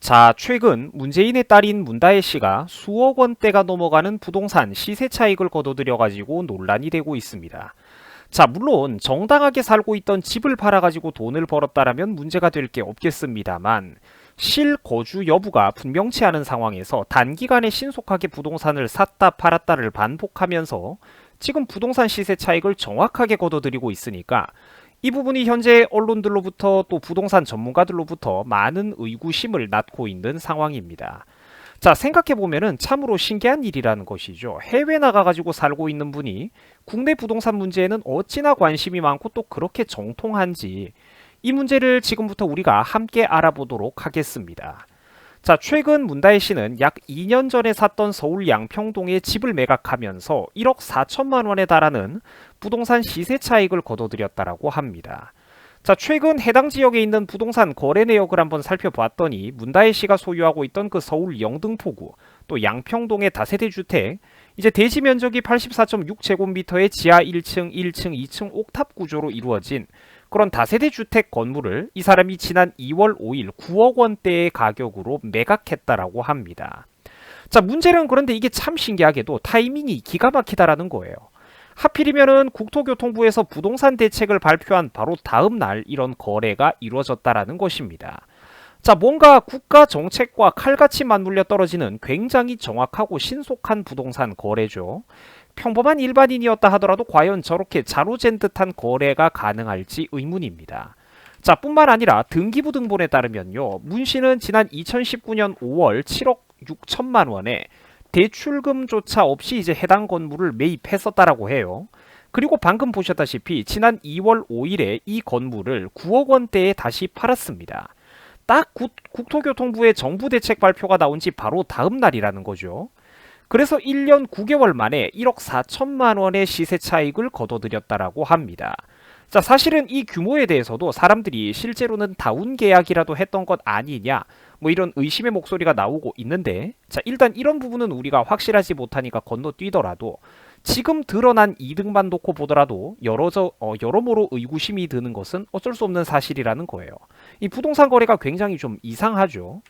자, 최근 문재인의 딸인 문다혜 씨가 수억 원대가 넘어가는 부동산 시세 차익을 거둬들여 가지고 논란이 되고 있습니다. 자, 물론 정당하게 살고 있던 집을 팔아 가지고 돈을 벌었다라면 문제가 될 게 없겠습니다만 실거주 여부가 분명치 않은 상황에서 단기간에 신속하게 부동산을 샀다 팔았다를 반복하면서 지금 부동산 시세 차익을 정확하게 거둬들이고 있으니까 이 부분이 현재 언론들로부터 또 부동산 전문가들로부터 많은 의구심을 낳고 있는 상황입니다. 자, 생각해보면은 참으로 신기한 일이라는 것이죠. 해외 나가가지고 살고 있는 분이 국내 부동산 문제에는 어찌나 관심이 많고 또 그렇게 정통한지 이 문제를 지금부터 우리가 함께 알아보도록 하겠습니다. 자, 최근 문다혜 씨는 약 2년 전에 샀던 서울 양평동에 집을 매각하면서 1억 4천만 원에 달하는 부동산 시세 차익을 거둬들였다라고 합니다. 자, 최근 해당 지역에 있는 부동산 거래 내역을 한번 살펴봤더니 문다혜 씨가 소유하고 있던 그 서울 영등포구 또 양평동의 다세대 주택 이제 대지 면적이 84.6제곱미터의 지하 1층, 1층, 2층 옥탑 구조로 이루어진 그런 다세대 주택 건물을 이 사람이 지난 2월 5일 9억 원대의 가격으로 매각했다라고 합니다. 자, 문제는 그런데 이게 참 신기하게도 타이밍이 기가 막히다라는 거예요. 하필이면은 국토교통부에서 부동산 대책을 발표한 바로 다음 날 이런 거래가 이루어졌다라는 것입니다. 자, 뭔가 국가 정책과 칼같이 맞물려 떨어지는 굉장히 정확하고 신속한 부동산 거래죠. 평범한 일반인이었다 하더라도 과연 저렇게 자로잰 듯한 거래가 가능할지 의문입니다. 자, 뿐만 아니라 등기부 등본에 따르면요. 문 씨는 지난 2019년 5월 7억 6천만 원에 대출금조차 없이 이제 해당 건물을 매입했었다라고 해요. 그리고 방금 보셨다시피 지난 2월 5일에 이 건물을 9억 원대에 다시 팔았습니다. 딱 국, 국토교통부의 정부 대책 발표가 나온 지 바로 다음 날이라는 거죠. 그래서 1년 9개월 만에 1억 4천만 원의 시세 차익을 거둬들였다라고 합니다. 자, 사실은 이 규모에 대해서도 사람들이 실제로는 다운 계약이라도 했던 것 아니냐, 뭐 이런 의심의 목소리가 나오고 있는데, 자, 일단 이런 부분은 우리가 확실하지 못하니까 건너뛰더라도 지금 드러난 이득만 놓고 보더라도 여러 저, 어, 여러모로 의구심이 드는 것은 어쩔 수 없는 사실이라는 거예요. 이 부동산 거래가 굉장히 좀 이상하죠.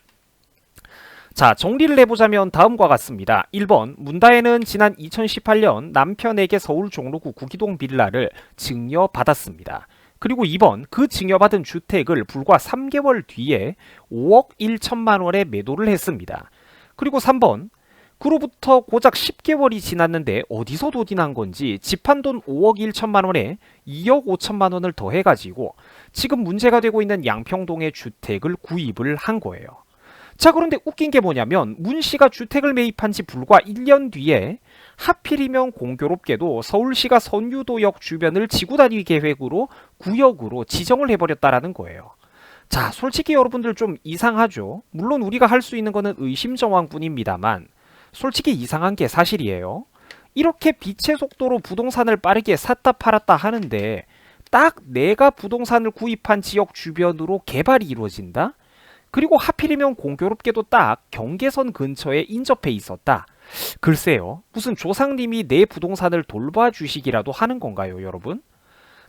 자, 정리를 해보자면 다음과 같습니다. 1번, 문다혜는 지난 2018년 남편에게 서울 종로구 구기동 빌라를 증여받았습니다. 그리고 2번, 그 증여받은 주택을 불과 3개월 뒤에 5억 1천만 원에 매도를 했습니다. 그리고 3번, 그로부터 고작 10개월이 지났는데 어디서 난 건지 집한 돈 5억 1천만 원에 2억 5천만 원을 더해가지고 지금 문제가 되고 있는 양평동의 주택을 구입을 한 거예요. 자, 그런데 웃긴 게 뭐냐면 문 씨가 주택을 매입한 지 불과 1년 뒤에 하필이면 공교롭게도 서울시가 선유도역 주변을 지구 단위 계획으로 구역으로 지정을 해버렸다라는 거예요. 자, 솔직히 여러분들 좀 이상하죠? 물론 우리가 할 수 있는 거는 의심정황뿐입니다만 솔직히 이상한 게 사실이에요. 이렇게 빛의 속도로 부동산을 빠르게 샀다 팔았다 하는데 딱 내가 부동산을 구입한 지역 주변으로 개발이 이루어진다? 그리고 하필이면 공교롭게도 딱 경계선 근처에 인접해 있었다. 글쎄요. 무슨 조상님이 내 부동산을 돌봐주시기라도 하는 건가요, 여러분?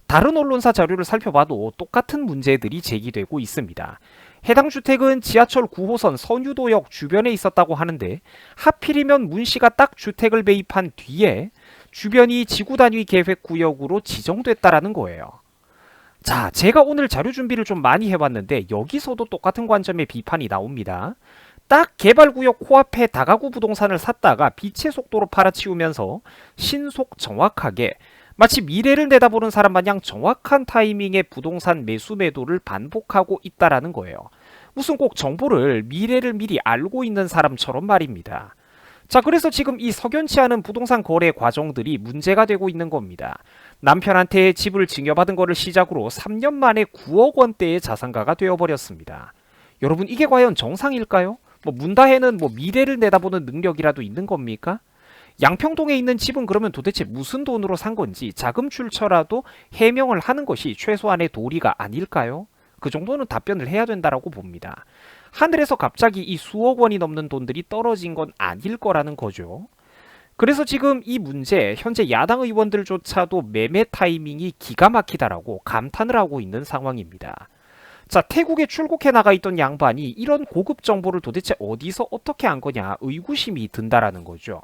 다른 언론사 자료를 살펴봐도 똑같은 문제들이 제기되고 있습니다. 해당 주택은 지하철 9호선 선유도역 주변에 있었다고 하는데 하필이면 문 씨가 딱 주택을 매입한 뒤에 주변이 지구 단위 계획 구역으로 지정됐다라는 거예요. 자, 제가 오늘 자료 준비를 좀 많이 해봤는데 여기서도 똑같은 관점의 비판이 나옵니다. 딱 개발구역 코앞에 다가구 부동산을 샀다가 빛의 속도로 팔아치우면서 신속 정확하게 마치 미래를 내다보는 사람 마냥 정확한 타이밍의 부동산 매수 매도를 반복하고 있다라는 거예요. 무슨 꼭 정보를 미래를 미리 알고 있는 사람처럼 말입니다. 자, 그래서 지금 이 석연치 않은 부동산 거래 과정들이 문제가 되고 있는 겁니다. 남편한테 집을 증여받은 거를 시작으로 3년 만에 9억 원대의 자산가가 되어버렸습니다. 여러분, 이게 과연 정상일까요? 뭐 문다혜는 뭐 미래를 내다보는 능력이라도 있는 겁니까? 양평동에 있는 집은 그러면 도대체 무슨 돈으로 산 건지 자금 출처라도 해명을 하는 것이 최소한의 도리가 아닐까요? 그 정도는 답변을 해야 된다라고 봅니다. 하늘에서 갑자기 이 수억 원이 넘는 돈들이 떨어진 건 아닐 거라는 거죠. 그래서 지금 이 문제 현재 야당 의원들조차도 매매 타이밍이 기가 막히다라고 감탄을 하고 있는 상황입니다. 자, 태국에 출국해 나가 있던 양반이 이런 고급 정보를 도대체 어디서 어떻게 한 거냐 의구심이 든다라는 거죠.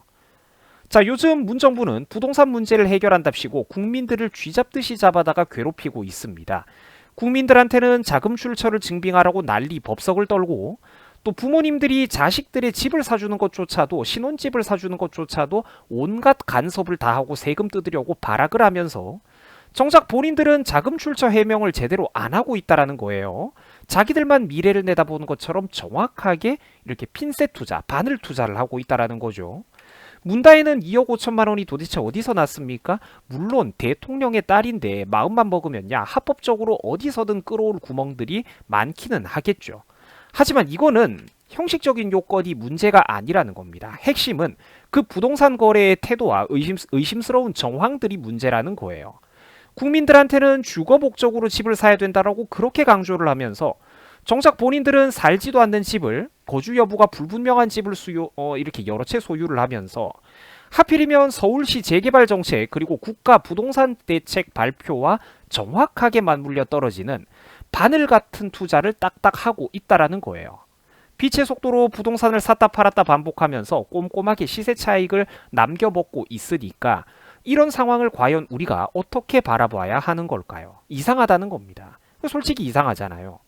자, 요즘 문정부는 부동산 문제를 해결한답시고 국민들을 쥐잡듯이 잡아다가 괴롭히고 있습니다. 국민들한테는 자금 출처를 증빙하라고 난리 법석을 떨고 또 부모님들이 자식들의 집을 사주는 것조차도 신혼집을 사주는 것조차도 온갖 간섭을 다 하고 세금 뜯으려고 발악을 하면서 정작 본인들은 자금 출처 해명을 제대로 안 하고 있다라는 거예요. 자기들만 미래를 내다보는 것처럼 정확하게 이렇게 핀셋 투자, 바늘 투자를 하고 있다라는 거죠. 문다에는 2억 5천만 원이 도대체 어디서 났습니까? 물론 대통령의 딸인데 마음만 먹으면야 합법적으로 어디서든 끌어올 구멍들이 많기는 하겠죠. 하지만 이거는 형식적인 요건이 문제가 아니라는 겁니다. 핵심은 그 부동산 거래의 태도와 의심, 의심스러운 정황들이 문제라는 거예요. 국민들한테는 주거 목적으로 집을 사야 된다라고 그렇게 강조를 하면서 정작 본인들은 살지도 않는 집을 거주 여부가 불분명한 집을 수요 어, 이렇게 여러 채 소유를 하면서 하필이면 서울시 재개발 정책 그리고 국가 부동산 대책 발표와 정확하게 맞물려 떨어지는 바늘 같은 투자를 딱딱 하고 있다라는 거예요. 빛의 속도로 부동산을 샀다 팔았다 반복하면서 꼼꼼하게 시세 차익을 남겨먹고 있으니까 이런 상황을 과연 우리가 어떻게 바라봐야 하는 걸까요? 이상하다는 겁니다. 솔직히 이상하잖아요.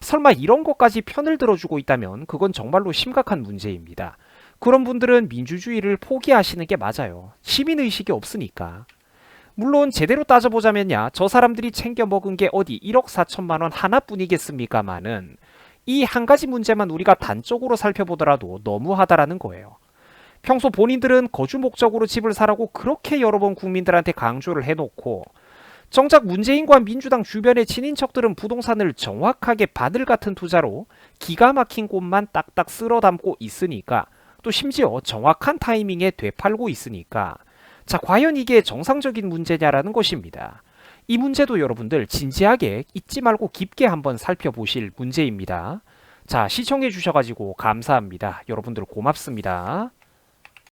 설마 이런 것까지 편을 들어주고 있다면 그건 정말로 심각한 문제입니다. 그런 분들은 민주주의를 포기하시는 게 맞아요. 시민의식이 없으니까. 물론 제대로 따져보자면야 저 사람들이 챙겨 먹은 게 어디 1억 4천만 원 하나뿐이겠습니까마는 이 한 가지 문제만 우리가 단적으로 살펴보더라도 너무하다라는 거예요. 평소 본인들은 거주 목적으로 집을 사라고 그렇게 여러 번 국민들한테 강조를 해놓고 정작 문재인과 민주당 주변의 친인척들은 부동산을 정확하게 바늘 같은 투자로 기가 막힌 곳만 딱딱 쓸어 담고 있으니까 또 심지어 정확한 타이밍에 되팔고 있으니까 자 과연 이게 정상적인 문제냐라는 것입니다. 이 문제도 여러분들 진지하게 잊지 말고 깊게 한번 살펴보실 문제입니다. 자 시청해 주셔가지고 감사합니다. 여러분들 고맙습니다.